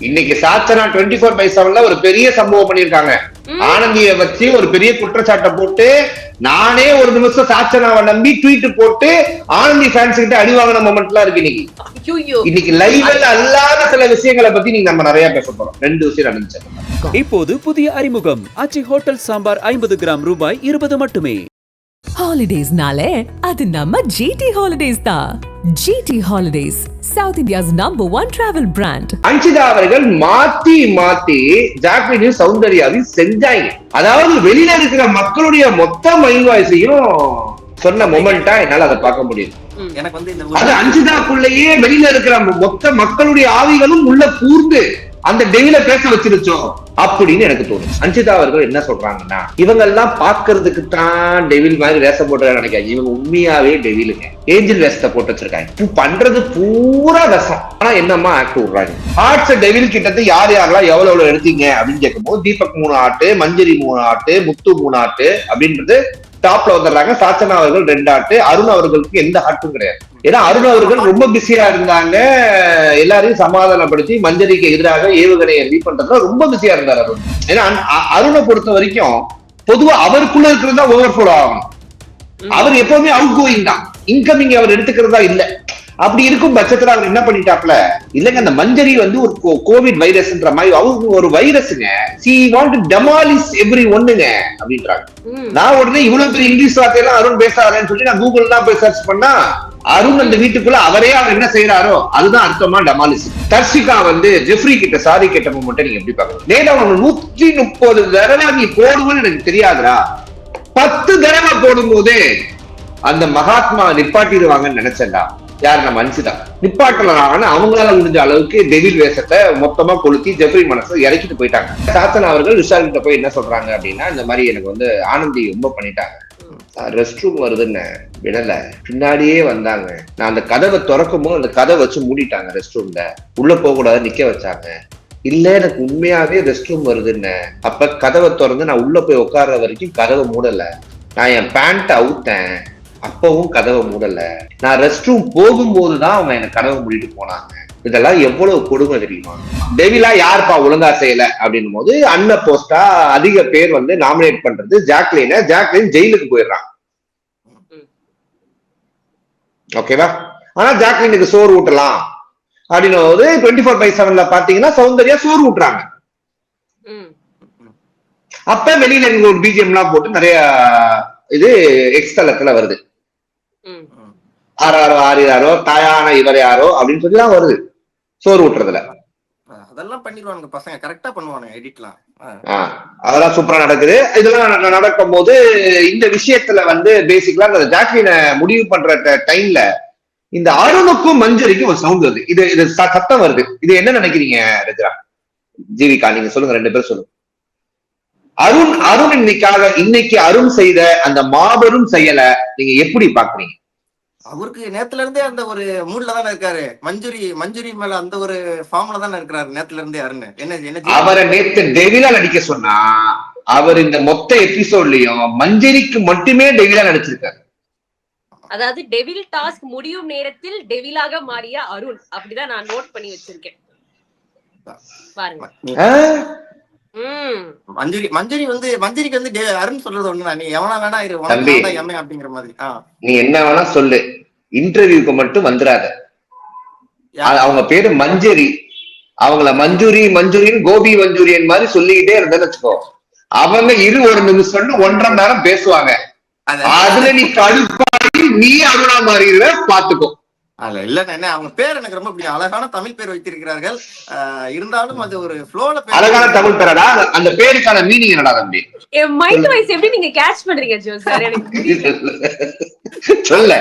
இன்னைக்கு Sachana twenty four by செவன்ல ஒரு பெரிய சம்பவம் பண்ணிருக்காங்க ஆனந்திய வச்சு ஒரு பெரிய குற்றச்சாட்டை போட்டு நானே ஒரு நிமிஷம் சாச்சனாவை நம்பி ட்வீட் போட்டு ஆனந்தி ஃபேன்ஸ் கிட்ட அடி வாங்கின மொமெண்ட்லாம் இருக்கு இன்னைக்கு. ஐயோ இன்னைக்கு லைவ்ல அல்லாத சில விஷயங்களை பத்தி நீங்க நம்ம நிறைய பேச போறோம். ரெண்டு விஷயம் நடந்துச்சு இப்போது புதிய அறிமுகம். ஆச்சி ஹோட்டல் சாம்பார் ஐம்பது கிராம் ரூபாய் இருபது மட்டுமே. ஹாலிடேஸ்னாலே அது நம்ம ஜிடி ஹாலிடேஸ் தான் GT holidays South India's number one travel brand Anjitha அவர்கள் மாத்தி மாத்தி ஜாக்லினையும் சௌந்தர்யாவையும் செஞ்சாங்க. அதாவது வெளியில இருக்கிற மக்களுடைய மொத்த மைண்ட் வாய்ஸையும் சொன்ன மொமெண்டா என்னால அதை பார்க்க முடியுது. எனக்கு வந்து இந்த அஞ்சுதாக்குள்ளேயே வெளியில இருக்கிற மொத்த மக்களுடைய ஆவிகளும் உள்ள கூர்ந்து அந்த டெவில பேச வச்சிருச்சோம் அப்படின்னு எனக்கு தோணும் அஞ்சிதா அவர்கள் என்ன சொல்றாங்கன்னா இவங்க எல்லாம் பாக்குறதுக்கு தான் டெவில் மாதிரி வேஷம் போட்டு நினைக்காங்க இவங்க உண்மையாவே டெவிலுங்க ஏஞ்சல் வேஷத்தை போட்டு வச்சிருக்காங்க. பண்றது பூரா விஷம். ஆனா என்னம்மா ஆக்ட் விடுறாங்க? ஆர்ட்ஸ் டெவில் கிட்டத்து யார் யாரெல்லாம் எவ்வளவு எவ்வளவு எடுத்தீங்க அப்படின்னு கேட்கும்போது தீபக் மூணு ஆட்டு மஞ்சரி மூணு ஆட்டு முத்து மூணு ஆட்டு அப்படின்றது டாப்ல வந்துடுறாங்க. சாச்சனா அவர்கள் ரெண்டு ஆட்டு அருண் அவர்களுக்கு எந்த ஆட்டும் கிடையாது. ஏன்னா அருண் அவர்கள் ரொம்ப பிஸியா இருந்தாங்க. எல்லாரையும் சமாதானப்படுத்தி மஞ்சரிக்கு எதிராக ஏவுகணையை ரீ பண்றதுல ரொம்ப பிஸியா இருந்தார் அருண். ஏன்னா அருணை பொறுத்த வரைக்கும் பொதுவா அவருக்குள்ள இருக்கிறது தான் ஓவர்ஃபுல் ஆகணும். அவர் எப்பவுமே அவுட் கோயிங் தான். இன்கமிங் அவர் எடுத்துக்கிறதா இல்ல. அப்படி இருக்கும் பட்சத்துல அவர் என்ன பண்ணிட்டாப்ல இல்லங்க அந்த மஞ்சரி வந்து ஒரு கோவிட் வைரஸ்ன்ற மாதிரி அவங்க ஒரு வைரஸ்ங்க சி வாண்ட் டெமாலிஸ் எவ்ரி ஒண்ணுங்க அப்படின்றாங்க. நான் உடனே இவ்வளவு பெரிய இங்கிலீஷ் வார்த்தையெல்லாம் அருண் பேசாதேன்னு சொல்லி நான் கூகுள் தான் போய் சர்ச் பண்ணா அருண் அந்த வீட்டுக்குள்ள அவரே அவர் என்ன செய்யறாரோ அதுதான் அர்த்தமா டெமாலிஸ் தர்ஷிகா வந்து ஜெஃப்ரி கிட்ட சாரி கேட்ட மட்டும் நீங்க எப்படி பாக்கணும் நேடா அவன் நூத்தி முப்பது தடவை நீ போடுவோன்னு எனக்கு தெரியாதுடா. பத்து தடவை போடும்போது அந்த மகாத்மா நிப்பாட்டிடுவாங்கன்னு நினைச்சேன்டா. யார் நம்ம நிப்பாட்டலாம் ஆனால் அவங்களால முடிஞ்ச அளவுக்கு டெவில் வேஷத்தை மொத்தமா கொளுத்தி ஜெஃப்ரி மனசை இறக்கிட்டு போயிட்டாங்க. சாத்தன் அவர்கள் விசாரிக்கிட்ட போய் என்ன சொல்றாங்க அப்படின்னா இந்த மாதிரி எனக்கு வந்து ஆனந்தி ரொம்ப பண்ணிட்டாங்க. ரெஸ்ட் ரூம் வருதுன்னு விடல. பின்னாடியே வந்தாங்க. நான் அந்த கதவை திறக்கும் போது அந்த கதை வச்சு மூடிட்டாங்க ரெஸ்ட் ரூம்ல உள்ள போக கூடாது நிக்க வச்சாங்க. இல்ல எனக்கு உண்மையாவே ரெஸ்ட் ரூம் வருதுன்னு. அப்ப கதவை திறந்து நான் உள்ள போய் உட்கார்ற வரைக்கும் கதவை மூடல. நான் என் பேண்ட் அவுத்தேன். அப்பவும் கதவை மூடல. நான் ரெஸ்ட் ரூம் போகும்போது தான் அவன் எனக்கு கதவை மூடிட்டு போனாங்க. இதெல்லாம் எவ்வளவு கொடுமை தெரியுமா? டெவிலா யாருப்பா ஒழுங்கா செய்யல? அப்படின்னும் போது அன்ன போஸ்டா அதிக பேர் வந்து நாமினேட் பண்றது ஜாக்லின. ஜாக்லின் ஜெயிலுக்கு போயிடுறான். ஓகேவா ஆனா ஜாக்லினுக்கு சோறு ஊட்டலாம். அப்படின்னும் போது டுவெண்ட்டி ஃபோர் பை செவன்ல பாத்தீங்கன்னா சௌந்தர்யா சோறு ஊட்டுறாங்க. அப்ப வெளியில ஒரு பிஜிஎம் எல்லாம் போட்டு நிறைய இது எக்ஸ்தலத்துல வருது. ஆறாரோ ஆறியாரோ தாயான இவர் யாரோ அப்படின்னு சொல்லி தான் வருது. சோறு ஊட்டுறதுல. அதெல்லாம் பண்ணிடுவானுங்க பசங்க. கரெக்டா பண்ணுவானுங்க எடிட்லாம் அதெல்லாம் சூப்பரா நடக்குது. இதெல்லாம் நட- நடக்கும் போது இந்த விஷயத்துல வந்து பேசிக்கலா அந்த ஜாக்லினை முடிவு பண்ற டைம்ல இந்த அருணுக்கும் மஞ்சரிக்கும் ஒரு சவுண்ட் வருது. இது இது சத்தம் வருது. இது என்ன நினைக்கிறீங்க ரஜிரா ஜீவிகா நீங்க சொல்லுங்க ரெண்டு பேரும் சொல்லுங்க. அருண் அருண் இன்னைக்காக இன்னைக்கு அருண் செய்த அந்த மாபெரும் செயலை நீங்க எப்படி பாக்குறீங்க அவருக்கு நேத்துல இருந்தே அந்த ஒரு மூட்ல தானே இருக்காரு. மஞ்சுரி மஞ்சுரி மேல அந்த ஒரு ஃபார்ம்ல தானே இருக்கிறாரு நேத்துல இருந்தே அருண். என்ன என்ன அவரை நேத்து டெவிலா நடிக்க சொன்னா அவர் இந்த மொத்த எபிசோட்லயும் மஞ்சரிக்கு மட்டுமே டெவிலா நடிச்சிருக்காரு. அதாவது டெவில் டாஸ்க் முடியும் நேரத்தில் டெவிலாக மாறிய அருண். அப்படிதான் நான் நோட் பண்ணி வச்சிருக்கேன். பாருங்க. மஞ்சுரி மஞ்சுரி வந்து மஞ்சுரிக்கு வந்து அருண் சொல்றது ஒண்ணுதான். நீ எவனா வேணா இரு எம்ஏ அப்படிங்கிற மாதிரி. நீ என்ன வேணா சொல்லு. இன்டர்வியூக்கு மட்டும் வந்துடாத அவங்க பேரு மஞ்சரி. அவங்கள மஞ்சூரி மஞ்சூரியன் கோபி மஞ்சூரியன் மாதிரி சொல்லிக்கிட்டே இருந்தேன்னு வச்சுக்கோ. அவங்க இரு ஒரு நிமிஷம் ஒன்றரை நேரம் பேசுவாங்க. அது- அதுல நீ கடுப்பாடி நீ அருணா மாறிடுவ பாத்துக்கோ அல்ல இல்ல என்ன அவங்க பேர் எனக்கு ரொம்ப பிடிக்கும். அழகான தமிழ் பேர் வைத்திருக்கிறார்கள். இருந்தாலும் அது ஒரு ஃப்ளோல அழகான தமிழ் பேரடா? அந்த பேருக்கான மீனிங் என்னடா தம்பி? மைண்ட் வைஸ் எப்படி நீங்க கேட்ச் பண்றீங்க ஜோ சார். சொல்ல.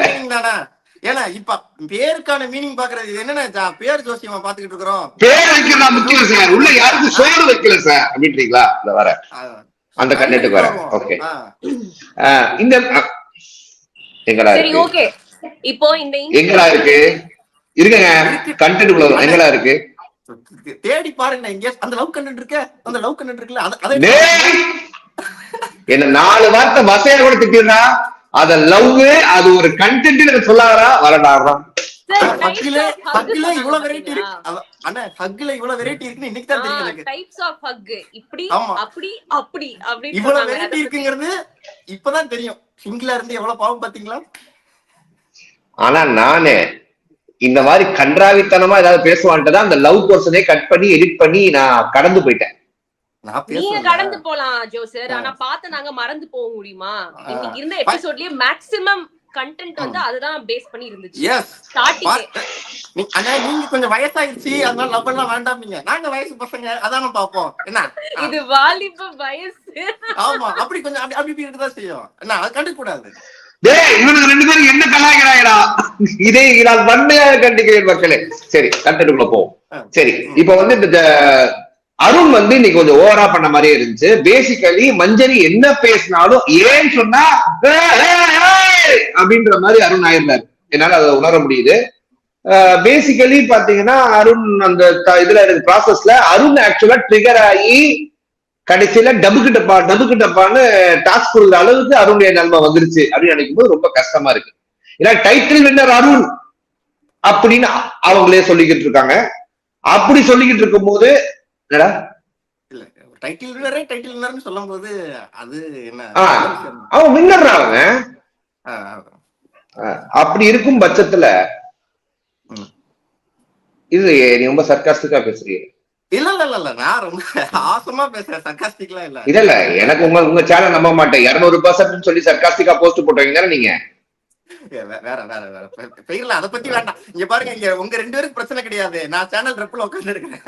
ஏன்னா இப்ப பேருக்கான மீனிங் பாக்குறது இது என்னன்னா பேர் ஜோசியமா பாத்துக்கிட்டு இருக்கிறோம். பேர் வைக்கிறதா முக்கியம் சார் உள்ள யாருக்கும் சோறு வைக்கல சார் அப்படின்றீங்களா? இந்த வர அந்த கண்டென்ட்டுக்கு வரேன். ஓகே ஆஹ் இந்த எங்கடா சரி ஓகே இப்போ இந்த எங்கடா இருக்கு? இருக்குங்க கண்டென்ட் குள்ள. எங்கடா இருக்கு? தேடி பாருங்க எங்க அந்த லவ் கண்டென்ட் இருக்க? அந்த லவ் கண்டென்ட் இருக்குல்ல அத-! என்ன நாலு வார்த்தை வசையா கூட திட்டிடுறா? அத லவ் அது ஒரு கண்டென்ட் of hug ஹக்குல சொன்னாங்க இவ்வளவு வெரைட்டி? இருக்கு. அண்ணா ஹக்குல இவ்வளவு வெரைட்டி இருக்குன்னு இன்னைக்கு தான் தெரியும் எனக்கு. டைப்ஸ் ஆஃப் ஹக் இப்படி. அப்படி அப்படி இவ்வளவு சொன்னாங்க. வெரைட்டி இருக்குங்கிறது இப்பதான் தெரியும். சிங்கிளா இருந்து எவ்வளவு பாவம் பாத்தீங்களா? ஆனா நானு இந்த மாதிரி கன்றாவித்தனமா ஏதாவது பேசுவான்ட்டு தான் அந்த லவ் போர்ஷனே கட் பண்ணி எடிட் பண்ணி நான் கடந்து போயிட்டேன். நான் நீங்க கடந்து போலாம் ஜோசர் ஆனா பார்த்து நாங்க மறந்து போக முடியுமா? இன்னைக்கு இருந்த எபிசோட்லயே மேக்ஸிமம் கண்டென்ட் வந்து அதுதான் பேஸ் பண்ணி இருந்துச்சு. எஸ் ஸ்டார்டிங் அண்ணா நீங்க கொஞ்சம் வயசாயிருச்சு. அதனால லவ் எல்லாம் வேண்டாம் நீங்க நாங்க வயசு பசங்க. அதான பாப்போம் என்ன? இது வாலிப வயசு. ஆமா. அப்படி கொஞ்சம் அப்படி அப்படி இருக்கதான் செய்யும். என்ன அது கண்டுக்க டேய் இவனுக்கு ரெண்டு பேரும் என்ன கலாய்க்கிறாயடா? இதே நான் வன்மையாக கண்டிக்கிறேன் மக்களே. சரி கண்டென்ட்டுக்குள்ள போவோம். சரி இப்ப வந்து இந்த அருண் வந்து இன்னைக்கு கொஞ்சம் ஓவரா பண்ண மாதிரியே இருந்துச்சு. பேசிக்கலி மஞ்சரி என்ன பேசினாலும் ஏன்னு சொன்னா அப்படின்ற மாதிரி அருண் ஆயிருந்தாரு என்னால அதை உணர முடியுது. பேசிக்கலி பாத்தீங்கன்னா அருண் அந்த இதுல ப்ராசஸ்ல அருண் ஆக்சுவலா ட்ரிகர் ஆகி கடைசியில டபுக்கு டப்பா டபுக்கு டப்பான்னு டாஸ்க் கொடுக்குற அளவுக்கு அருணுடைய நன்மை வந்துருச்சு அப்படின்னு நினைக்கும் போது ரொம்ப கஷ்டமா இருக்கு. ஏன்னா டைட்டில் வின்னர் அருண் அப்படின்னு அவங்களே சொல்லிக்கிட்டு இருக்காங்க. அப்படி சொல்லிக்கிட்டு இருக்கும்போது என்னடா? இல்ல டைட்டில் டைட்டில் வினர்னு சொல்லும் போது அது என்ன. அவன் வின்னர் அவங்க அப்படி இருக்கும் பட்சத்துல. இது நீ ரொம்ப சர்க்காஸ்டிக்கா பேசுறீங்க. இல்ல இல்ல இல்ல நான் ரொம்ப ஆசமா பேசுறேன். சர்க்காஸ்டிக்லாம் இல்ல. இல்ல இல்ல. எனக்கு உங்க உங்க சேனல் நம்ப மாட்டேன். இருநூறு பர்சன்ட் சொல்லி சர்க்காஸ்டிக்கா போஸ்ட் போட்டவங்க தானே நீங்க? வேற வேற வேற. பெயர்ல அத பத்தி வேண்டாம். இங்க பாருங்க இங்க உங்க ரெண்டு பேருக்கு பிரச்சனை கிடையாது. நான் சேனல் ரெப்புல உட்கார்ந்து இருக்கிறேன்.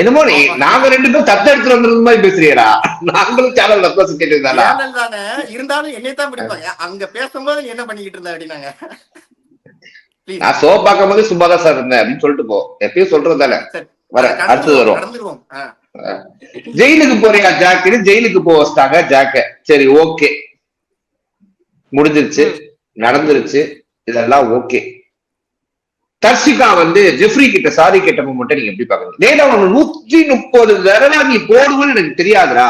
என்னமோ நாங்க ரெண்டு பேரும் தத்து எடுத்துட்டு வந்திருந்த மாதிரி பேசுறீடா நாங்களும் சேனல் ரெப்ரசன்டேட்டிவ் தானா. இருந்தாலும் என்னை தான் பிடிப்பாங்க. அங்க பேசும்போது என்ன பண்ணிக்கிட்டு இருந்த அப்படின்னாங்க. நான் ஷோ பார்க்கும் போது சும்மா தான் சார் இருந்தேன் அப்படின்னு சொல்லிட்டு போ. எப்பயும் சொல்றது தானே. வர அடுத்து வரும். ஜெயிலுக்கு போறியா ஜாக்குன்னு ஜெயிலுக்கு போக வச்சிட்டாங்க ஜாக்க? சரி ஓகே. முடிஞ்சிருச்சு. நடந்துருச்சு. இதெல்லாம் ஓகே. தர்ஷிகா வந்து ஜெஃப்ரி கிட்ட சாரி கேட்ட மட்டும் நீங்க எப்படி பாக்குறீங்க டேடா உனக்கு நூற்றி முப்பது தடவை நீ போடுவோன்னு எனக்கு தெரியாதுடா.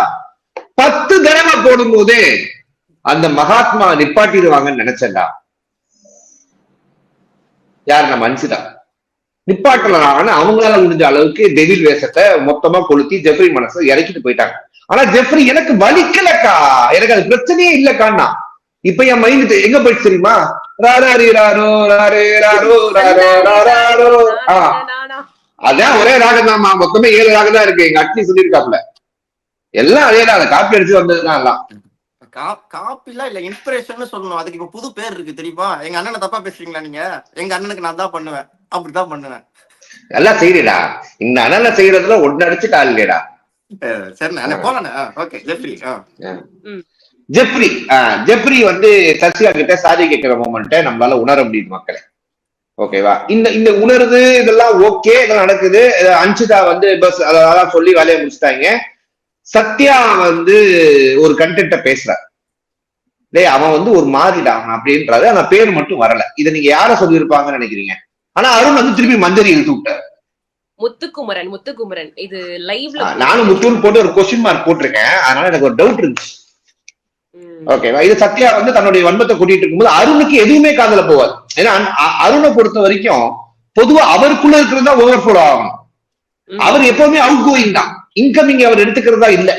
பத்து தடவை போடும்போதே அந்த மகாத்மா நிப்பாட்டிடுவாங்கன்னு நினைச்சேன்டா. யார்? நம்ம அன்சிதா நிப்பாட்டலான்னு அவங்களால முடிஞ்ச அளவுக்கு டெவில் வேஷத்தை மொத்தமா கொளுத்தி ஜெஃப்ரி மனசை இறக்கிட்டு போயிட்டாங்க. ஆனா ஜெஃப்ரி எனக்கு வலிக்கலக்கா. எனக்கு அது பிரச்சனையே இல்லக்கான்னா இப்ப என் மைண்ட் எங்க போயிடுச்சு தெரியுமா? ராரோ அதான் ஒரே ராகம் தான் மொத்தமே ஏழு ராகம் தான் இருக்கு. எங்க அட்லி சொல்லியிருக்காப்ல எல்லாம் அதே தான். காப்பி அடிச்சு வந்ததுதான் எல்லாம். கா- காப்பிலாம் இல்ல இன்ஸ்பிரேஷன் சொல்லணும். அதுக்கு இப்ப புது பேர் இருக்கு தெரியுமா? எங்க அண்ணனை தப்பா பேசுறீங்களா நீங்க? எங்க அண்ணனுக்கு நான் தான் பண்ணுவேன். அப்படிதான் பண்ணுவேன். எல்லாம் செய்யறடா. இந்த அனல செய்யறதுல ஒன்னு அடிச்சு கால் இல்லையடா சரி போனேன் okay Jeffrey ah. Jeffrey ah Jeffrey வந்து சசிகா கிட்ட சாரி கேட்கிற மொமெண்ட்டை நம்மளால உணர முடியுது மக்களே. ஓகேவா இந்த இந்த உணர்வு இதெல்லாம் ஓகே இதெல்லாம் நடக்குது. அஹ் அன்சிதா வந்து பஸ் அதெல்லாம் சொல்லி வேலையை முடிச்சிட்டாங்க. சத்யா வந்து ஒரு கண்டென்ட்ட பேசுற. டேய் அவன் வந்து ஒரு மாதிரிடா அவன் அப்படின்றாரு. ஆனா பேர் மட்டும் வரல. இதை நீங்க யார சொல்லியிருப்பாங்கன்னு நினைக்கிறீங்க? ஆனா அருண் வந்து திருப்பி மஞ்சரி இழுத்து விட்டார். முத்துக்குமரன் முத்துக்குமரன். இது லைவ்ல நானும் முத்தூர் போட்டு ஒரு கொஸ்டின் மார்க் போட்டிருக்கேன். அதனால எனக்கு ஒரு டவுட் இருந்துச்சு. ஓகேவா இது சத்யா வந்து தன்னுடைய வன்மத்தை கூட்டிட்டு இருக்கும்போது அருணுக்கு எதுவுமே காதுல போவாது ஏன்னா அருணை பொறுத்த வரைக்கும் பொதுவா அவருக்குள்ள இருக்கிறது தான் ஓவர்ஃபுல் ஆகணும். அவர் எப்பவுமே அவுட் கோயிங் தான். இன்கமிங் அவர் எடுத்துக்கிறதா இல்ல.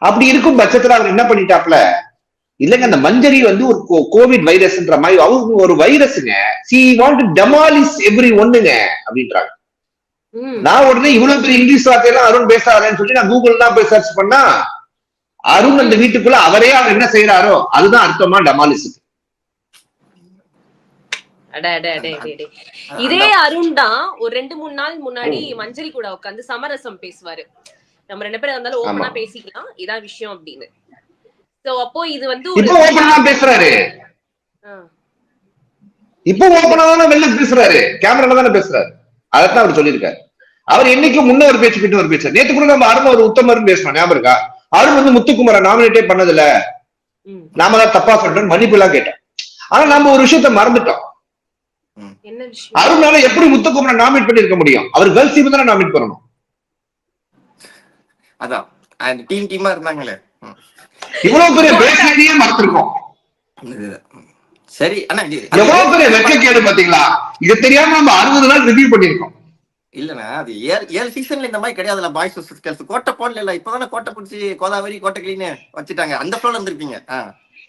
அப்படி இருக்கும் பட்சத்துல அவர் என்ன பண்ணிட்டாப்ல இல்லைங்க அந்த மஞ்சரி வந்து ஒரு கோவிட் வைரஸ்ன்ற மாதிரி அவங்க ஒரு வைரஸுங்க. சி வாண்ட் டெமாலிஸ் எவ்ரி ஒண்ணுங்க அப்படின்றாங்க. நான் உடனே இவ்வளவு பெரிய இங்கிலீஷ் வார்த்தையெல்லாம் அருண் பேசாதேன்னு சொல்லி நான் கூகுள் தான் போய் சர்ச் பண்ணா அருண் அந்த வீட்டுக்குள்ள அவரே அவர் என்ன செய்யறாரோ அதுதான் அர்த்தமா டெமாலிஸ் அட, அட, அட, அட, அட. இதே அருண் தான் ஒரு ரெண்டு மூணு நாள் முன்னாடி மஞ்சரி கூட உட்காந்து சமரசம் பேசுவாரு. நம்ம ரெண்டு பேரும் இருந்தாலும் ஓப்பனா ஆமா. பேசிக்கலாம். இதான் விஷயம் அப்படின்னு. சோ அப்போ இது வந்து தான் பேசுறாரு. இப்போ ஓப்பனா தானே வெளில பேசுறாரு. கேமரால தானே பேசுறாரு. அதைத்தான் அவர் சொல்லியிருக்காரு. அவர் என்னைக்கு முன்ன ஒரு பேச்சு பின்ன ஒரு பேச்சு. நேத்து கூட நம்ம அருண் ஒரு உத்தமர்னு பேசணும் ஞாபகம் இருக்கா? அருண் வந்து முத்துக்குமரை நாமினேட்டே பண்ணதில்ல. நாம தான் தப்பா சொல்றோம் மன்னிப்பு எல்லாம் கேட்டோம். ஆனா நம்ம ஒரு விஷயத்த மறந்துட்டோம். அருணால எப்படி முத்துக்குமரை நாமினேட் பண்ணிருக்க முடியும்? அவர் கேர்ள்ஸ் டீம் தானே நாமினேட் பண்ணணும். அதான். அந்த டீம் டீமா இருந்தாங்களே. இவ்வளவு பெரிய பேசியே மறந்துருக்கோம். சரி அண்ணா இது எவ்வளவு பெரிய வெட்கக்கேடு பாத்தீங்களா இது தெரியாம நம்ம அறுபது நாள் ரிவ்யூ பண்ணிருக்கோம் இல்லண்ணா அது ஏழு ஏழு சீசன்ல இந்த மாதிரி கிடையாதுல்ல பாய்ஸ் வர்சஸ் கேர்ள்ஸ் கோட்டை போடல இல்ல. இப்பதானே கோட்டை பிடிச்சி கோதாவரி கோட்டை கிளீனு வச்சுட்டாங்க. அந்த ஃப்ளோல இருந்திருப்பீங்க. ஆ.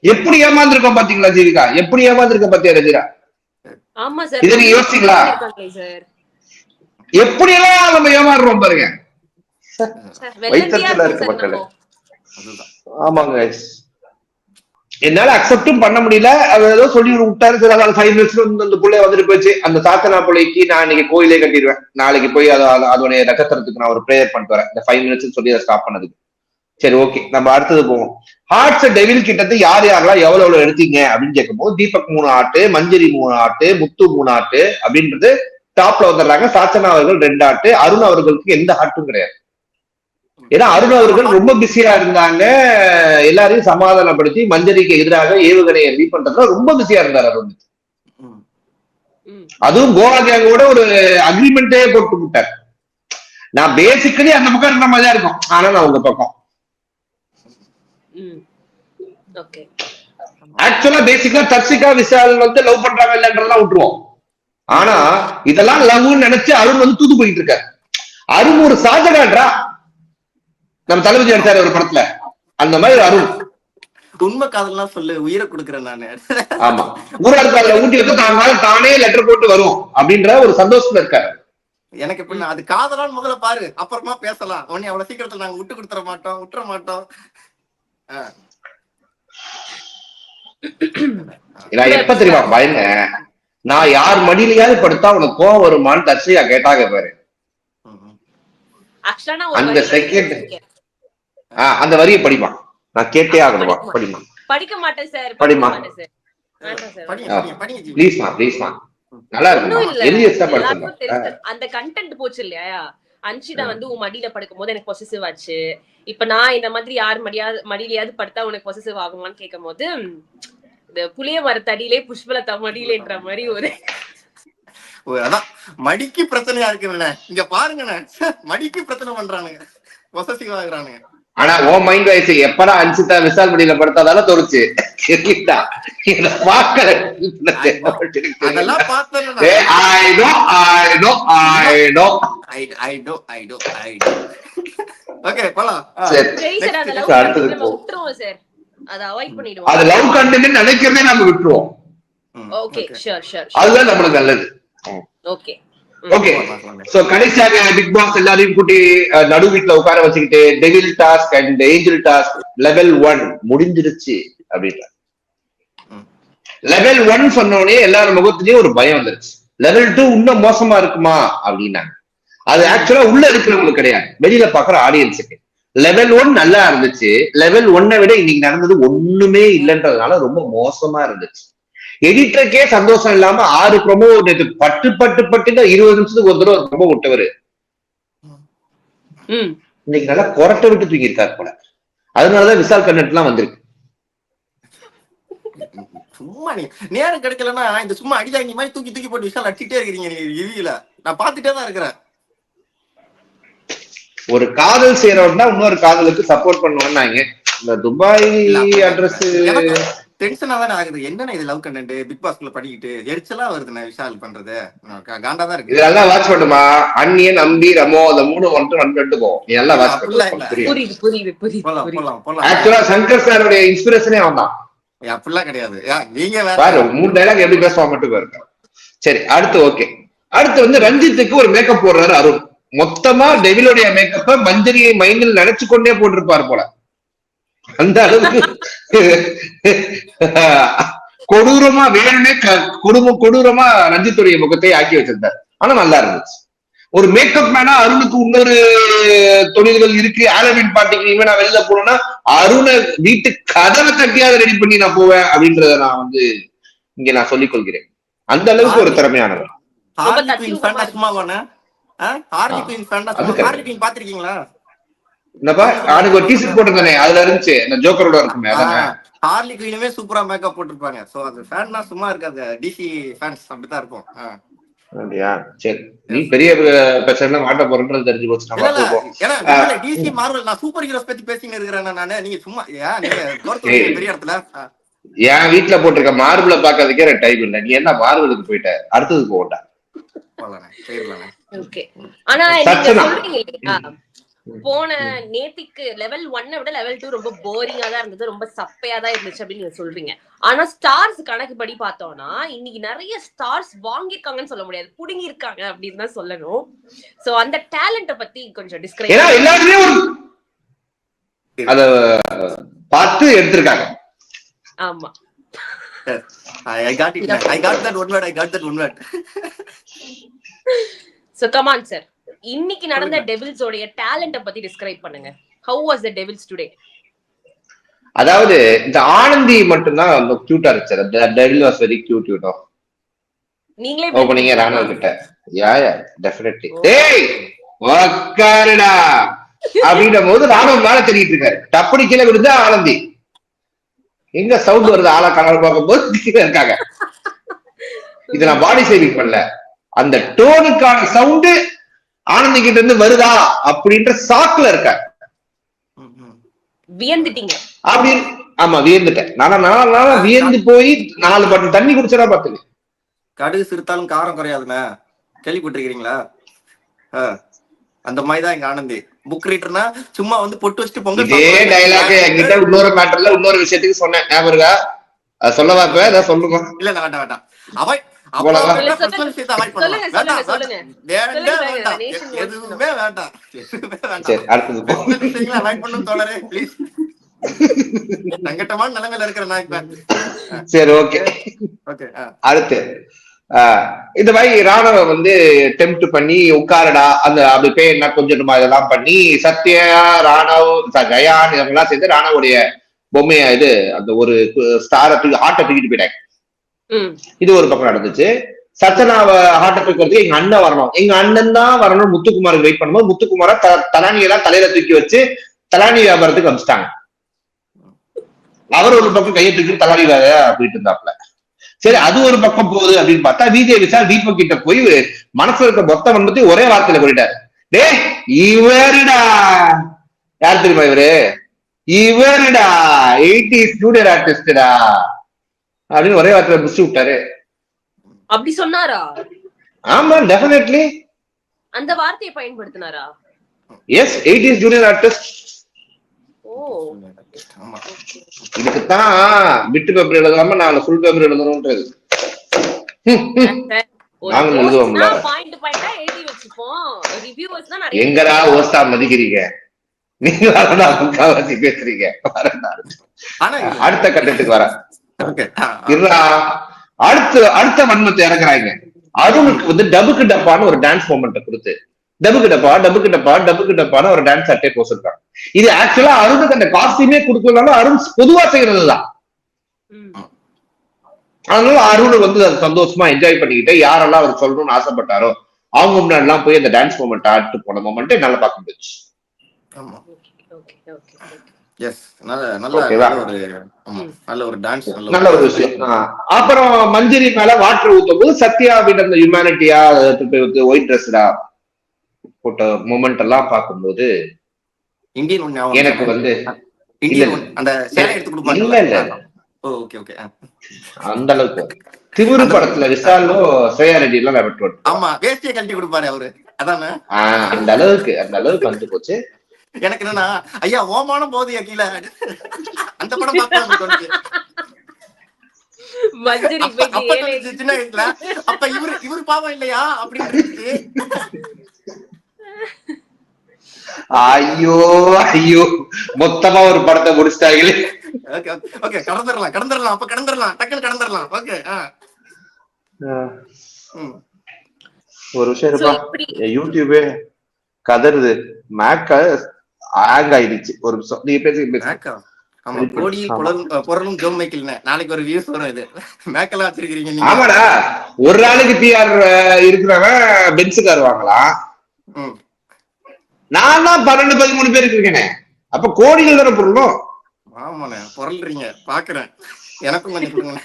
எப்படி ஏமாந்துருக்கோம் பாத்தீங்களா ஜீவிகா? எப்படி ஏமாந்துருக்க பாத்தியா ரஜிரா? ஆமா சார். இதை நீங்க யோசிச்சீங்களா? சார். எப்படி எல்லாம் நம்ம ஏமாறுறோம் பாருங்க. வயித்தெரிச்சலா இருக்கு மக்களே. ஆமாங்க. என்னால அக்செப்டும் பண்ண முடியல. அது ஏதோ சொல்லி விட்டாரு சரி. அதாவது ஃபைவ் மினிட்ஸ்ல அந்த புள்ளை வந்துட்டு போச்சு. அந்த சாத்தனா பிள்ளைக்கு நான் இன்னைக்கு கோயிலே கட்டிடுவேன். நாளைக்கு போய் அதை அதை- அதோடைய நட்சத்திரத்துக்கு நான் ஒரு ப்ரேயர் பண்ணிட்டு வரேன். இந்த ஃபைவ் மினிட்ஸ் சொல்லி அதை ஸ்டாப் பண்ணதுக்கு. சரி ஓகே நம்ம அடுத்தது போவோம். ஹார்ட்ஸ் டெவில் கிட்டத்து யார் யாரெல்லாம் எவ்வளவு எவ்வளவு எடுத்தீங்க அப்படின்னு கேட்கும்போது தீபக் மூணு ஆட்டு மஞ்சரி மூணு ஆட்டு முத்து மூணு ஆட்டு அப்படின்றது டாப்ல வந்துடுறாங்க. சாச்சனா அவர்கள் ரெண்டு ஆட்டு அருண் அவர்களுக்கு எந்த ஆட்டும் கிடையாது. ஏன்னா அருண் அவர்கள் ரொம்ப பிஸியா இருந்தாங்க. எல்லாரையும் சமாதானப்படுத்தி மஞ்சரிக்கு எதிராக ஏவுகணையை ரீ பண்றதுல ரொம்ப பிஸியா இருந்தார் அருண். அதுவும் கோவா கூட ஒரு அக்ரிமெண்டே போட்டு விட்டார். நான் பேசிக்கலி அந்த பக்கம் இருந்த மாதிரிதான் இருக்கும். ஆனா நான் உங்க பக்கம். ஆக்சுவலா பேசிக்கா தர்சிகா விஷால் வந்து லவ் பண்றாங்க இல்லன்றதெல்லாம் விட்டுருவோம். ஆனா இதெல்லாம் லவ்னு நினைச்சு அருண் வந்து தூத்து போயிட்டு இருக்காரு. அருண் ஒரு சாதகான்றா நம்ம தளபதி எடுத்தாரு ஒரு படத்துல. அந்த மாதிரி அருண். உண்மை காதல்லாம் சொல்லு உயிரை கொடுக்குறேன் நானு. ஆமா. ஊரார் காதுல ஊட்டி வச்சு தான் தானே லெட்டர் போட்டு வரும் அப்படின்ற ஒரு சந்தோஷத்துல இருக்காரு. எனக்கு எப்படின்னா அது காதலான்னு முதல்ல பாரு அப்புறமா பேசலாம். உடனே அவ்வளவு சீக்கிரத்துல நாங்க விட்டு கொடுத்துற மாட்டோம் விட்டுற மாட்டோம். நான் எப்ப தெரியுமா பயங்க நான் யார் மடியிலயாவது படுத்தா உனக்கு கோவம் வருமான்னு தர்ஷியா கேட்டாங்க பாரு. அந்த படிச்சிருக்கேன். ஆஹ் அந்த வரியை படிப்பான் நான் கேட்டே ஆகணுமா? படிமா படிக்க மாட்டேன் சார் படிமா. ப்ளீஸ்மா ப்ளீஸ்மா நல்லா இருக்குமா இல்ல. எழுதி வச்சா அந்த கண்டென்ட் போச்சு இல்லையா? அன்ஷிதா வந்து உன் மடியில படுக்கும் போது எனக்கு பொசிசிவ் ஆச்சு. இப்ப நான் இந்த மாதிரி யார் மடியாவது மடியிலயாவது படுத்தா உனக்கு பொசிசிவ் ஆகுமான்னு கேட்கும் போது இந்த புளிய மரத்தடியிலே புஷ்பலதா மடியிலன்ற மாதிரி ஒரு ஓ, அதான். மடிக்கு பிரச்சனையா இருக்குண்ணே இங்க பாருங்கண்ணே. மடிக்கு பிரச்சனை பண்றானுங்க. பொசசிவ் ஆகுறானுங்க. ஆனா உன் மைண்ட் வயசு எப்படா அன்சிதா விசால் மடியில படுத்தாதால தோணுச்சு சரிடா இத பார்க்கல. அதெல்லாம் பார்த்தேன் I know I know I know I do I do I do okay போலாம். சரி. விட்டுருவோம் சார் அதை அவாய்ட் அது பண்ணிடுவோம். லவ் கண்டென்ட் நினைக்கிறதே நம்ம விட்டுருவோம். ம், ஓகே ஷூர் ஷூர் அதுதான் நம்மளுக்கு நல்லது. ஓகே ஓகே போலாம், போலாம். சோ கடைசியாக பிக் பாஸ் எல்லாரையும் கூட்டி நடு வீட்டுல உட்கார வச்சுக்கிட்டு devil task and angel task level one முடிஞ்சிருச்சு அப்படின்ற ம். லெவல் ஒன் சொன்னோடனே எல்லாரும் முகத்திலயும் ஒரு பயம் வந்துருச்சு. லெவல் டூ இன்னும் மோசமா இருக்குமா அப்படின்னாங்க. அது ஆக்சுவலா உள்ள இருக்கிறவங்களுக்கு கிடையாது. வெளியில பாக்குற ஆடியன்ஸுக்கு லெவல் ஒன் நல்லா இருந்துச்சு. லெவல் ஒன்னை விட இன்னைக்கு நடந்தது ஒண்ணுமே இல்லைன்றதுனால ரொம்ப மோசமா இருந்துச்சு. எடிட்டருக்கே சந்தோஷம் இல்லாம ஆறு ப்ரொமோ பட்டு பட்டு பட்டுங்க இருபது நிமிஷத்துக்கு ஒரு தடவை ப்ரொமோ விட்டவரு. ம். இன்னைக்கு நல்லா கொரட்டை விட்டு தூங்கியிருக்காரு போல. அதனாலதான் விசால் கண்ணட் எல்லாம் வந்திருக்கு. சும்மா நீ நேரம் கிடைக்கலன்னா இந்த சும்மா அடிதாங்கி மாதிரி தூக்கி தூக்கி போட்டு விஷயம் அடிச்சுட்டே இருக்கிறீங்க நீங்க ரிவியூல நான் பாத்துட்டே தான் இருக்கிறேன். ஒரு காதல் செய்யறவன் தான் இன்னொரு காதலுக்கு சப்போர்ட் பண்ணுவாங்க இந்த துபாய் அட்ரஸ் டென்ஷனா தானே ஆகுது. என்னண்ணே இது லவ் கண்டென்ட் பிக் பாஸ்குள்ள படிக்கிட்டு எரிச்சலா வருதுண்ணே விஷால் பண்றது. காண்டா தான் இருக்கு. இதெல்லாம் வாட்ச் பண்ணுமா? அன்னியன் அம்பி ரமோ அந்த மூணு ஒன்று ரெண்டு போகும் நீ எல்லாம் வாட்ச் அப்படிலாம் இல்ல. பண்ணு புரியும் புரியுது புரியுது புரியுது போலாம் புரியுது. போலாம் போலாம். ஆக்சுவலா சங்கர் சாருடைய இன்ஸ்பிரேஷனே அவன் தான் அப்படிலாம் கிடையாது. நீங்க பாரு மூணு டைலாக் எப்படி பேசுவான் மட்டும் பாருங்க. சரி அடுத்து ஓகே அடுத்து வந்து ரஞ்சித்துக்கு ஒரு மேக்கப் போடுறாரு அருண். மொத்தமா டெவிலுடைய மேக்கப்ப மஞ்சரியை மைண்டில் நினைச்சு கொண்டே போட்டிருப்பார் போல. அந்த அளவுக்கு கொடூரமா வேணும்னே கொடும கொடூரமா ரஞ்சித்துடைய முகத்தை ஆக்கி வச்சிருந்தார். ஆனா நல்லா இருந்துச்சு. ஒரு மேக்கப் மேனா அருணுக்கு இன்னொரு தொழில்கள் இருக்கு. ஆலவின் பாட்டிக்கு இனிமே நான் வெளியில போனோம்னா அருணை வீட்டு கதவை தட்டியாவது ரெடி பண்ணி நான் போவேன் அப்படின்றத நான் வந்து இங்க நான் சொல்லிக் கொள்கிறேன் அந்த அளவுக்கு ஒரு திறமையானவர். ஹார்லி குயின் ஃபேண்டா விடுவாரு. சும்மா போனே ஹார்லி குயின் பாத்திருக்கீங்களா என்னப்பா? அவனுக்கு ஒரு டீசர்ட் போட்டிருந்தானே அதுல இருந்துச்சு. இந்த ஜோக்கரோட இருக்குமே ஹார்லி குயினுமே சூப்பரா மேக்கப் போட்டிருப்பாங்க. சோ அது ஃபேன்னா சும்மா இருக்காது. டிசி ஃபேன்ஸ் அப்படித்தான் இருக்கும். அப்படியா? சரி. நீ பெரிய பிரச்சனை மாட்ட போறன்றது தெரிஞ்சு போச்சு. டிசி மார்வல் நான் சூப்பர் ஹீரோஸ் பத்தி பேசிங்க இருக்கிறேன் நானு நீங்க சும்மா ஏன் நீங்க. பெரிய இடத்துல. என் வீட்டுல போட்டிருக்க மார்பிள பாக்கிறதுக்கே எனக்கு டைம் இல்ல. நீ என்ன மார்பிளுக்கு போயிட்ட? அடுத்தது போகட்டா. போயிடலாண்ணே ஓகே ஆனா நீங்க சச்சனா. சொல்றீங்க இல்லையா? போன நேத்திக்கு லெவல் ஒன்னை விட லெவல் டூ ரொம்ப போரிங்கா தான் இருந்தது ரொம்ப சப்பையா தான் இருந்துச்சு அப்படின்னு நீங்க சொல்றீங்க. ஆனா ஸ்டார்ஸ் கணக்குப்படி பார்த்தோம்னா இன்னைக்கு நிறைய ஸ்டார்ஸ் வாங்கியிருக்காங்கன்னு சொல்ல முடியாது. புடுங்கி இருக்காங்க அப்படின்னு தான் சொல்லணும். சோ அந்த டேலண்ட பத்தி கொஞ்சம் டிஸ்கிரைப் எல்லாருமே அத பார்த்து எடுத்திருக்காங்க. ஆமா. I got it I got that one word I got that one word so come on sir இன்னைக்கு நடந்த டெவில்ஸோடைய டேலண்ட பத்தி டிஸ்கிரைப் பண்ணுங்க. How was the devils today அதாவது இந்த ஆனந்தி மட்டும்தான் ரொம்ப கியூட்டா இருந்துச்சு. அந்த devil was very cute you know நீங்களே ஓப்பனிங்க ராணுவ கிட்ட. யா யா டெஃபினெட்லி டேய் உக்காருடா. அப்படின்னும் போது ராணுவம் மேல தெரியிட்டு இருக்காரு. டப்படி கீழே விழுந்தா ஆனந்தி. எங்க சவுண்ட் வருது? ஆளா கலர் பார்க்கும்போது கீழே இருக்காங்க. இது நான் பாடி சேவிங் பண்ணல. அந்த டோனுக்கான சவுண்டு ஆனந்தி கிட்ட இருந்து வருதா அப்படின்ற சாக்குல இருக்காரு வியந்துட்டீங்க. அப்படி ஆமா வியந்துட்டேன். நானா நானா வியந்து போய் நாலு பாட்டு தண்ணி குடிச்சதா பாத்துங்க கடுகு சிறுத்தாலும் காரம் குறையாதுண்ணே. கேள்விப்பட்டிருக்கீங்களா ஆ, அந்த மாதிரி தான் எங்க ஆனந்தி. புக் ரீட்டர்னா சும்மா வந்து பொட்டு வச்சுட்டு பொங்கல் இதே. டைலாக் என்கிட்ட இன்னொரு மேட்டர்ல இன்னொரு விஷயத்துக்கு சொன்னேன். ஞாபகம் இருக்கா? அது சொல்லவா இப்ப? ஏதாவது சொல்லுங்க. இல்ல வேண்டாம் வேண்டாம். அவாய்ட் எதுவுமே வேண்டாம். சங்கட்டமான நிலைமையில இருக்கிற நான் சரி ஓகே ஓகே அடுத்து ஆஹ் இந்த மாதிரி ராணுவ வந்து டெம்ட் பண்ணி உட்காரடா அந்த அப்படி பேர் என்ன கொஞ்சமா இதெல்லாம் பண்ணி சத்யா ராணவ் கயான் இவங்கெல்லாம் சேர்ந்து ராணவுடைய பொம்மைய இது அந்த ஒரு ஸ்டாரை தூக்கி ஹார்ட்டை தூக்கிட்டு போயிட்டாங்க. இது ஒரு பக்கம் நடந்துச்சு. சச்சனாவ ஹார்ட் அட்டாக் வரதுக்கு எங்க அண்ணன் வரணும். எங்க அண்ணன் தான் வரணும் முத்துக்குமாருக்கு வெயிட் பண்ணும்போது முத்துக்குமார தலானியெல்லாம் தலையில தூக்கி வச்சு தலானி வியாபாரத்துக்கு அனுப்பிச்சிட்டாங்க அவர் ஒரு பக்கம் கையை தூக்கி தலானி வேலை போயிட்டு இருந்தாப்ல சரி அது ஒரு பக்கம் போகுது அப்படின்னு பார்த்தா விஜய் விசால் தீபக் கிட்ட போய் மனசுல இருக்க மொத்த வன்பத்தி ஒரே வார்த்தையில போயிட்டாரு டே இவருடா. யார் தெரியுமா இவரு? இவருடா. எயிட்டி ஸ்டூடியோ ஆர்டிஸ்டா அப்படின்னு ஒரே வார்த்தையில முடிச்சு விட்டாரு. அப்படி சொன்னாரா? ஆமா டெஃபினெட்லி அந்த வார்த்தையை பயன்படுத்தினாரா? Yes eighties junior artist oh. ஆமா. இதுக்குத்தான் பிட்டு பேப்பர் எழுதாம நான் ஃபுல் பேப்பர் எழுதணும்ன்றது. நாங்களும் எழுதுவோம்ல. பாயிண்ட் பாயிண்டா எழுதி வச்சுப்போம். ரிவ்யூவர்ஸ் தான் நிறைய எங்கடா ஓஸ்டா மதிக்கிறீங்க? நீங்க பேசுறீங்க. அடுத்த கட்டத்துக்கு வரேன். அடுத்த அடுத்த வன்மத்தை இறக்குறாங்க. அருணுக்கு வந்து டபுக்கு டப்பான்னு ஒரு டான்ஸ் மூமெண்ட் கொடுத்து டபுக்கு டப்பா டபுக்கு டப்பா டபுக்கு டப்பான்னு ஒரு டான்ஸ் அட்டே போட்டிருக்காங்க இது ஆக்சுவலா அருணுக்கு அந்த காஸ்டியூமே கொடுக்கலனாலும் அருண் பொதுவா செய்யறதுதான். ம். அதனால அருண் வந்து அதை சந்தோஷமா என்ஜாய் பண்ணிக்கிட்டு யாரெல்லாம் அவர் சொல்லணும்னு ஆசைப்பட்டாரோ அவங்க முன்னாடி எல்லாம் போய் அந்த டான்ஸ் மூமெண்ட் ஆட்டு போன மூமெண்ட் என்னால பார்க்க முடிச்சு ஆமா. ஓகே ஓகே எஸ் நல்ல ஒரு ஆமா நல்ல ஒரு டான்ஸ் நல்ல ஒரு விஷயம். அப்புறம் மஞ்சரி மேல வாட்டர் ஊத்தும் போது சத்யா அப்படின்ற அந்த ஹியூமனிட்டியா ஒயிட் ட்ரெஸ்டா போட்ட மூமெண்ட் எல்லாம் பார்க்கும்போது இந்தியன் ஒன் ஞாபகம் எனக்கு? வந்து அந்த சேலை எடுத்து கொடுப்பாங்க இல்ல, இல்ல. ஓ ஓகே ஓகே அந்த அளவுக்கு. திமிரு படத்துல விசாலும் ஸ்ரேயா ரெட்டி எல்லாம் ஆமா வேஷ்டியை கழட்டி கொடுப்பாரு அவரு. அதானே? அந்த அளவுக்கு அந்த அளவுக்கு வந்து போச்சு. எனக்கு என்னன்னா ஐயா ஓமான போதியா கீழே. அந்த படம் தோணுச்சு மஞ்சரி அப்ப சின்ன வயசுல. இவரு இவரு பாவம் இல்லையா? அப்படின்னு இருந்துச்சு. ஐயோ ஐயோ. மொத்தமா ஒரு படத்தை முடிச்சிட்டாங்களே. Okay okay கடந்துடலாம் கடந்துடலாம். அப்ப கடந்துடலாம். டக்குன்னு கடந்துடலாம். ஓகே ஒரு விஷயம் யூடியூபே கதறுது மேக்க ஹேங் ஆயிடுச்சு ஒரு நிமிஷம். நீங்க பேசுங்க ஆமா கோடியில். புலரும் ஜோம் மைக்கிள்னு நாளைக்கு ஒரு வியூஸ் வரும் இது. மேக்கெல்லாம் வச்சிருக்கீங்க நீங்க. ஆமாடா. ஒரு நாளைக்கு பிஆர் இருக்கிறவன் பென்ஸ் கார் வாங்கலாம். நான் தான் பன்னெண்டு பதிமூணு பேர் இருக்கேனே அப்ப கோடிகள் தானே பொருளும்? ஆமாண்ணே புரள்றீங்க. பாக்குறேன். எனக்கும் கொஞ்சம்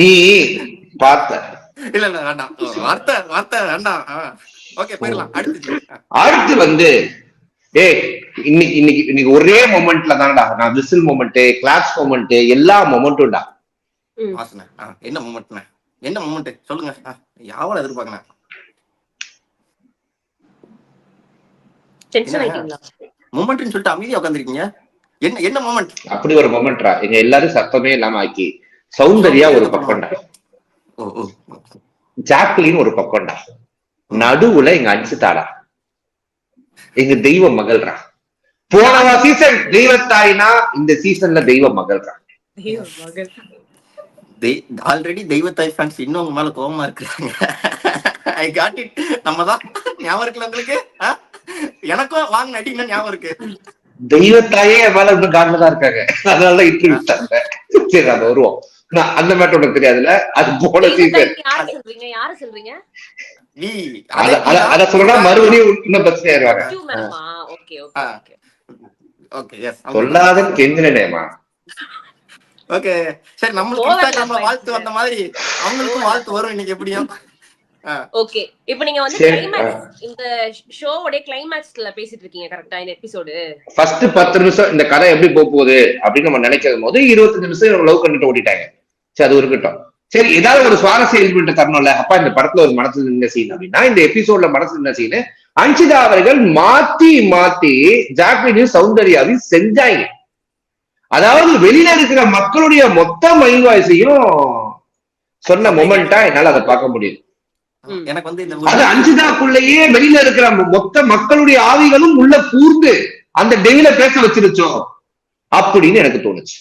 நீ பார்த்த. இல்ல இல்ல வேண்டாம். வார்த்தை வார்த்தை வேண்டாம். ஓகே போயிடலாம். அடுத்து. அடுத்து வந்து ஏய் இன்னைக்கு இன்னைக்கு இன்னைக்கு ஒரே மொமெண்ட்ல தான்டா நான் விசில் மொமெண்ட் கிளாஸ் மொமெண்ட் எல்லா மொமெண்ட்டும்டா என்ன மூமெண்ட்ண்ணே என்ன மூமெண்ட் சொல்லுங்க. ஆ, யாவல எதிர்பார்க்கணும்? மூமெண்ட்னு சொல்லிட்டு அமைதியா உட்காந்துருக்கீங்க என்ன என்ன மூமெண்ட் அப்படி ஒரு மொமெண்ட்ரா எங்க எல்லாரும் சத்தமே இல்லாம ஆக்கி சௌந்தர்யா ஒரு பக்கம்டா. ஜாக்லின் ஒரு பக்கம்டா. நடுவுல எங்க அஞ்சுதாடா எங்க தெய்வ மகள்ரா போன சீசன் தெய்வத்தாய்னா இந்த சீசன்ல தெய்வ மகள்ரா. ஆல்ரெடி தெய்வத்தாய் ஃபேன்ஸ் இன்னும் உங்க மேல கோவமா இருக்கிறாங்க. ஐ காட் இட் நம்ம தான் ஞாபகம் இருக்குல்ல உங்களுக்கு? எனக்கும் வாங்க நடிகணும் ஞாபகம் இருக்கு. தெய்வத்தாயே என் மேல இன்னும் காட்டில தான் இருக்காங்க. அதனாலதான் இட்டு விட்டாங்க. சரி அது வருவோம். நான் அந்த மேட்டர் உனக்கு தெரியாதுல்ல? அது போன சீசன் தெய்வத்தாய்க்கு யார சொல்றீங்க? யார சொல்றீங்க? நீ அத சொன்னா மறுபடியும் இன்னும் பிரச்சனை மேடமா okay ah. Okay okay yes சொல்லாத கெஞ்சினேமா ஓகே சரி நம்மளுக்கு இன்ஸ்டாகிராம்ல வாழ்த்து. வந்த மாதிரி அவங்களுக்கும் வாழ்த்து வரும் இன்னைக்கு எப்படியும். ஓகே இப்போ நீங்க வந்து கிளைமேக்ஸ் இந்த ஷோவோட கிளைமேக்ஸ்ல பேசிட்டு இருக்கீங்க கரெக்டா இந்த எபிசோடு ஃபர்ஸ்ட் பத்து நிமிஷம் இந்த கதை எப்படி போக போகுது அப்படின்னு நம்ம நினைக்கிறது போது இருபத்தஞ்சு நிமிஷம் லவ் கண்டுட்டு ஓட்டிட்டாங்க. சரி அது இருக்கட்டும். சரி ஏதாவது ஒரு சுவாரஸ்ய எலிமெண்ட் தரணும்ல? அப்பா இந்த படத்துல ஒரு மனசு நின்ன சீன் அப்படின்னா இந்த எபிசோட்ல மனசு நின்ன சீன் அன்சிதா அவர்கள் மாத்தி மாத்தி ஜாக்லினையும் சௌந்தர்யாவையும் செஞ்சாங்க. அதாவது வெளியில இருக்கிற மக்களுடைய மொத்த மைண்ட் வாய்ஸையும் சொன்ன மொமெண்டா என்னால அதை பார்க்க முடியுது. ம். எனக்கு வந்து இந்த அது அஞ்சுதாக்குள்ளேயே வெளியில இருக்கிற மொத்த மக்களுடைய ஆவிகளும் உள்ள பூர்ந்து அந்த டெய்ல பேச வச்சிருச்சோம் அப்படின்னு எனக்கு தோணுச்சு.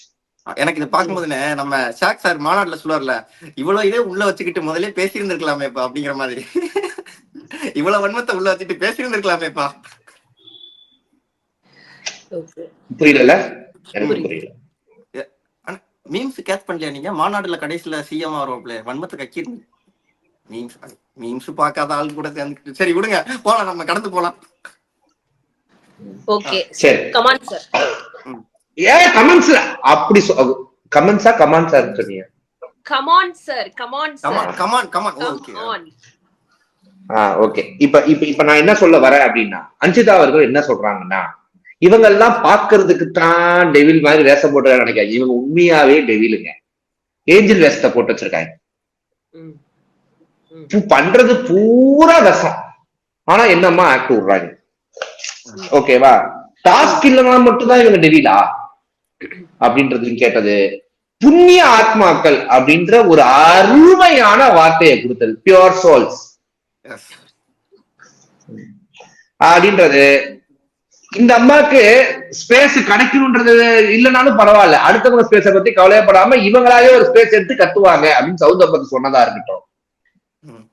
எனக்கு இதை பார்க்கும்போதுனே நம்ம ஷாக் சார் மாநாட்டுல சொல்லுவார்ல இவ்வளவு இதே உள்ள வச்சுக்கிட்டு முதல்ல பேசி இருந்திருக்கலாமேப்பா அப்படிங்கிற மாதிரி. இவ்வளவு வன்மத்தை உள்ள வச்சுட்டு பேசி இருந்திருக்கலாமேப்பா புரியல. மீம்ஸ் கேட்ச் பண்ணலையா நீங்க? மாநாடுல கடைசியில சிஎம் வருவாப்ல வன்மத்தை கக்கிருந்து மீம்ஸ் மீம்ஸ் பார்க்காத ஆள் கூட சேர்ந்துக்கிட்டு. சரி விடுங்க. போலாம் நம்ம கடந்து போலாம். ஓகே. சரி. கமான் சார் ஏன் கமெண்ட்ஸ் அப்படி கமெண்ட்ஸா சொன்னீங்க. Come on sir come on come on sir come on come on okay come on ah okay இப்ப இப்ப இப்ப நான் என்ன சொல்ல வரேன் அப்படின்னா அஞ்சிதா அவர்கள் என்ன சொல்றாங்கன்னா இவங்க எல்லாம் பாக்குறதுக்கு தான் டெவில் மாதிரி வேஷம் போட்டு நினைக்காங்க இவங்க உண்மையாவே டெவிலுங்க ஏஞ்சல் வேஷத்தை போட்டு வச்சிருக்காங்க. பண்றது பூரா விஷம். ஆனா என்னம்மா ஆக்ட் விடுறாங்க? ஓகேவா டாஸ்க் இல்லைனா மட்டும்தான் இவங்க டெவிலா அப்படின்றது கேட்டது. புண்ணிய ஆத்மாக்கள் அப்படின்ற ஒரு அருமையான வார்த்தையை கொடுத்தது. பியோர் சோல்ஸ் அப்படின்றது. இந்த அம்மாக்கு ஸ்பேஸ் கிடைக்கணும்ன்றது இல்லைனாலும் பரவாயில்ல. அடுத்தவங்க ஸ்பேஸை பத்தி கவலைப்படாம இவங்களாவே ஒரு ஸ்பேஸ் எடுத்து கத்துவாங்க அப்படின்னு சவுந்த பத்தி சொன்னதா இருக்கட்டும்.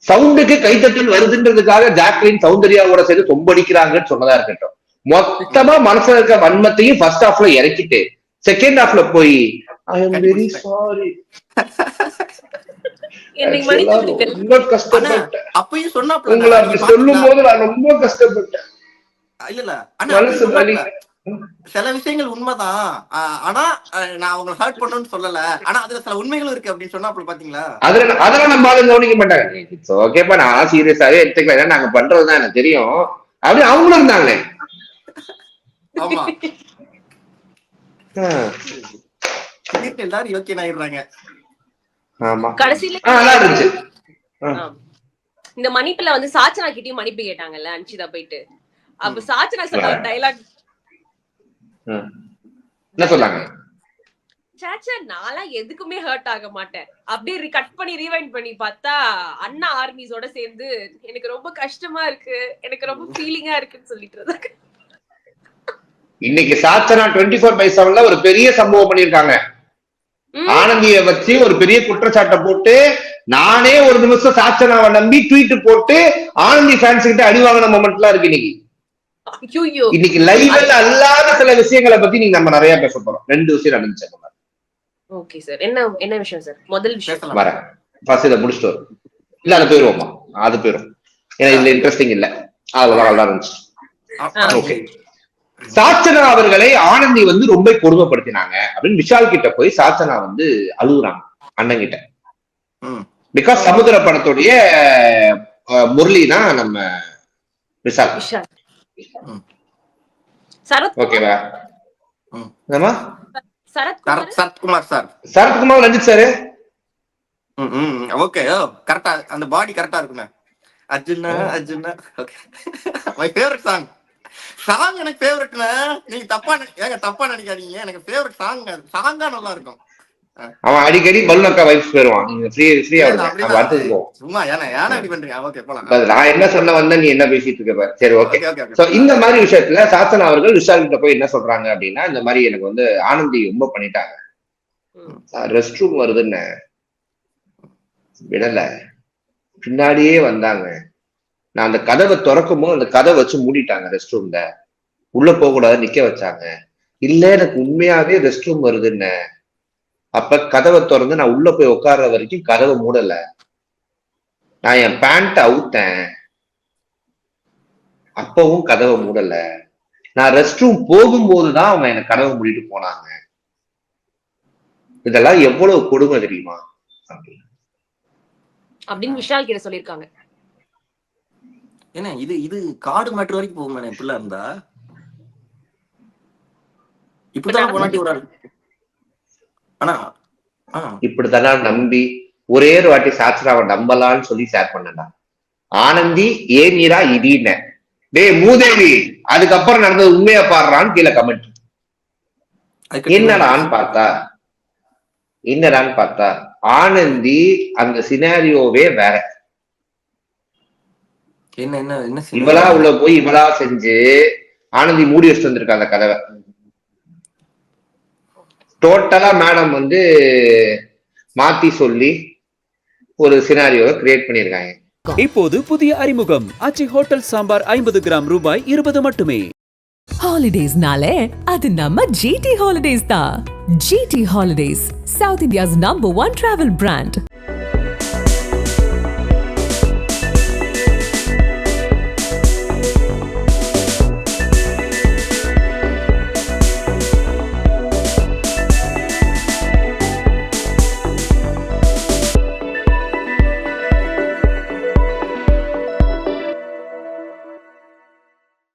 சவுண்டுக்கு கைத்தட்டல் வருதுன்றதுக்காக ஜாக்லின் சௌந்தர்யாவோட சேர்ந்து சொம்படிக்கிறாங்கன்னு சொன்னதா இருக்கட்டும். மொத்தமா மனசுல இருக்க வன்மத்தையும் ஃபர்ஸ்ட் ஹாஃப்ல இறக்கிட்டு செகண்ட் ஹாஃப்ல போய் ஐ எம் வெரி சாரி ரொம்ப கஷ்டப்பட்டேன் அப்பயும் சொன்னாப்ல உங்களை அப்படி சொல்லும் போது நான் ரொம்ப கஷ்டப்பட்டேன் இல்ல மனசு வலி. சில விஷயங்கள் உண்மைதான் ஆனா நான் அவங்களை ஹர்ட் பண்ணணும்னு சொல்லல. ஆனா அதுல சில உண்மைகளும் இருக்கு அப்படின்னு சொன்னாப்ல பாத்தீங்களா? அதுல அதெல்லாம் நம்ம கவனிக்க மாட்டாங்க. இட்ஸ் ஓகேப்பா நான் சீரியஸாவே எடுத்துக்கலாம் ஏன்னா நாங்க பண்றதுதான் எனக்கு தெரியும். அப்படி அவங்களும் இருந்தாங்களே. ஆமா. திடீர்னு எல்லாரும் யோக்கியம் ஆயிடுறாங்க. கடைசியில. இந்த மன்னிப்புல வந்து சாச்சனா கிட்டயும் மன்னிப்பு கேட்டாங்கல்ல அன்சிதா போயிட்டு. அப்ப சாச்சனா சொன்ன டைலாக். என்ன சொன்னாங்க? சாச்சா நான்லாம் எதுக்குமே ஹர்ட் ஆக மாட்டேன். அப்படியே கட் பண்ணி ரீவைண்ட் பண்ணி பார்த்தா அண்ணா ஆர்மிஸோட சேர்ந்து எனக்கு ரொம்ப கஷ்டமா இருக்கு. எனக்கு ரொம்ப ஃபீலிங்கா இருக்குன்னு சொல்லிட்டு இருந்தாங்க. இன்னைக்கு சாச்சனா டுவெண்ட்டி ஃபோர் பை செவன்ல ஒரு பெரிய சம்பவம் பண்ணிருக்காங்க ம். ஆனந்திய வச்சு ஒரு பெரிய குற்றச்சாட்டை போட்டு நானே ஒரு நிமிஷம் சாச்சனாவை நம்பி ட்வீட் போட்டு ஆனந்தி ஃபேன்ஸ் கிட்ட அடி வாங்கின மொமெண்ட்லாம் இருக்கு இன்னைக்கு. ஐயோ இன்னைக்கு லைவ்ல அல்லாத சில விஷயங்களை பத்தி நீங்க நம்ம நிறைய பேச போறோம். ரெண்டு விஷயம் நடந்துச்சு. ஓகே சார் என்ன என்ன விஷயம் சார் முதல் விஷயம். வரேன். ஃபர்ஸ்ட் இதை முடிச்சுட்டு வரும் இல்ல அது போயிருவோமா அது போயிரும். ஏன்னா இதுல இன்ட்ரெஸ்டிங் இல்ல. அதுதான் நல்லா இருந்துச்சு. ஓகே சாச்சனா அவர்களை ஆனந்தி வந்து ரொம்ப கொடுமைப்படுத்தினாங்க அப்படின்னு விஷால் கிட்ட போய் சாச்சனா வந்து அழுகுறாங்க அண்ணன் கிட்ட ம். பிகாஸ் சமுத்திர படத்துடைய முரளி தான் நம்ம விஷால். ஓகேவா Sarathkumar. Sir. Sarathkumar Ranjith sir? Hmm hmm okay கரெக்டா அந்த பாடி கரெக்டா இருக்குமே. Arjuna Arjuna. Okay my favourite song song எனக்கு ஃபேவரட்னா நீங்க தப்பா ஏங்க தப்பா நினைக்காதீங்க. எனக்கு ஃபேவரட் சாங் சாங்கா நல்லா இருக்கும். அவன் அடிக்கடி பல்லுனக்கா வைஃப் போயிருவான். நீங்க ஃப்ரீ அடுத்தது போவோம். சும்மா ஏன்னா ஏன்னா இப்படி பண்றீங்க. ஓகே போலாம். நான் என்ன சொல்ல வந்தேன் நீ என்ன பேசிட்டு இருக்க. சரி ஓகே. சோ இந்த மாதிரி விஷயத்துல சாசன் அவர்கள் விஷால் கிட்ட போய் என்ன சொல்றாங்க அப்படின்னா இந்த மாதிரி எனக்கு வந்து ஆனந்தி ரொம்ப பண்ணிட்டாங்க. ரெஸ்ட் ரூம் வருதுன்னு. விடல. பின்னாடியே வந்தாங்க. நான் அந்த கதவை திறக்கும் போது அந்த கதவை வச்சு மூடிட்டாங்க ரெஸ்ட் ரூம்ல உள்ள போக கூடாது நிக்க வச்சாங்க. இல்ல எனக்கு உண்மையாவே ரெஸ்ட் ரூம் வருதுன்னு. அப்ப கதவை திறந்து நான் உள்ள போய் உட்கார்ற வரைக்கும் கதவை மூடல. நான் என் பேண்ட் அவுத்தேன். அப்பவும் கதவை மூடல. நான் ரெஸ்ட் ரூம் போகும்போதுதான் அவன் எனக்கு கதவை மூடிட்டு போனாங்க. இதெல்லாம் எவ்வளவு கொடுமை தெரியுமா? அப்படின்னு. விஷால் கிட்ட சொல்லிருக்காங்க என்ன இது இது காடு மேட்ரு வரைக்கும் போகுமே இப்படிலாம் இருந்தா? இப்படிதான் போனாட்டி ஒரு ஆள். ஆனா ஆ. இப்படித்தெல்லாம் நம்பி ஒரே ஒரு வாட்டி சாஸ்திராவை நம்பலான்னு சொல்லி ஷேர் பண்ணடா ஆனந்தி ஏனிரா இடின டேய் மூதேவி அதுக்கப்புறம் நடந்தது உண்மையா பாடுறான்னு கீழே கமெண்ட் என்னடான்னு பார்த்தா? என்னடான்னு பார்த்தா? ஆனந்தி அந்த சினாரியோவே வேற. என்ன என்ன என்ன? இவளா உள்ள போய் இவளா செஞ்சு ஆனந்தி மூடி வச்சுட்டு வந்திருக்கா அந்த கதவை. டோட்டலா மேடம் வந்து மாத்தி சொல்லி ஒரு சினாரியோவை கிரியேட் பண்ணியிருக்காங்க. இப்போது புதிய அறிமுகம். ஆச்சி ஹோட்டல் சாம்பார் ஐம்பது கிராம் ரூபாய் இருபது மட்டுமே. ஹாலிடேஸ்னாலே அது நம்ம ஜிடி ஹாலிடேஸ் தான். GT holidays South India's number one travel brand